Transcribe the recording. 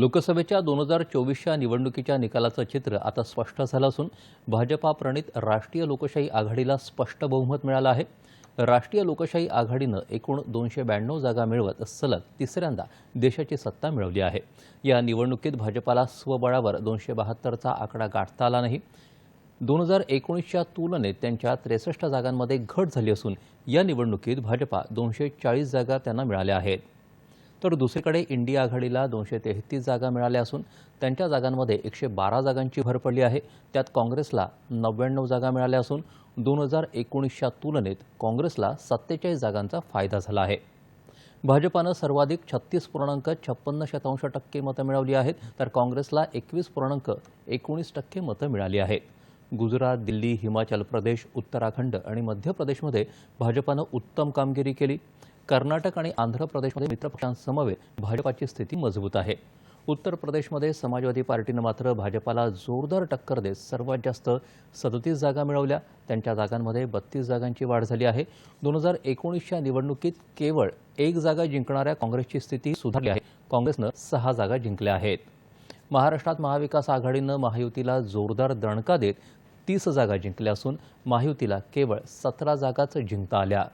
लोकसभेच्या दोन हजार चोवीसच्या निवडणुकीच्या निकालाचं चित्र आता स्पष्ट झालं असून भाजपा प्रणित राष्ट्रीय लोकशाही आघाडीला स्पष्ट बहुमत मिळालं आहे. राष्ट्रीय लोकशाही आघाडीनं एकूण दोनशे ब्याण्णव जागा मिळवत सलग तिसऱ्यांदा देशाची सत्ता मिळवली आहे. या निवडणुकीत भाजपाला स्वबळावर दोनशे बहात्तरचा आकडा गाठता आला नाही. दोन हजार एकोणीसच्या तुलनेत त्यांच्या त्रेसष्ट जागांमध्ये घट झाली असून या निवडणुकीत भाजपा दोनशे चाळीस जागा त्यांना मिळाल्या आहेत. तर दुसरीकडे इंडिया आघाडीला दोनशे तेहतीस जागा मिळाल्या असून त्यांच्या जागांमध्ये एकशे बारा जागांची भर पडली आहे. त्यात काँग्रेसला नव्याण्णव जागा मिळाल्या असून दोन हजार एकोणीसच्या तुलनेत काँग्रेसला सत्तेचाळीस जागांचा फायदा झाला आहे. भाजपानं सर्वाधिक छत्तीस पूर्णांक छप्पन्न शतांश टक्के मतं मिळवली आहेत. तर काँग्रेसला एकवीस पूर्णांक एकोणीस टक्के मतं मिळाली आहेत. गुजरात दिल्ली हिमाचल प्रदेश उत्तराखंड आणि मध्य प्रदेशमध्ये भाजपानं उत्तम कामगिरी केली. कर्नाटक आणि आंध्र प्रदेशमध्ये मित्रपक्षांसमवेत भाजपाची स्थिती मजबूत आहे. उत्तर प्रदेशमध्ये समाजवादी पार्टीनं मात्र भाजपाला जोरदार टक्कर देत सर्वात जास्त सदतीस जागा मिळवल्या. त्यांच्या जागांमध्ये बत्तीस जागांची वाढ झाली आहे. दोन हजार एकोणीसच्या निवडणुकीत केवळ एक जागा जिंकणाऱ्या काँग्रेसची स्थिती सुधारली आहे. काँग्रेसनं सहा जागा जिंकल्या आहेत. महाराष्ट्रात महाविकास आघाडीनं महायुतीला जोरदार दणका देत तीस जागा जिंकल्या असून महायुतीला केवळ सतरा जागाच जिंकता आल्या.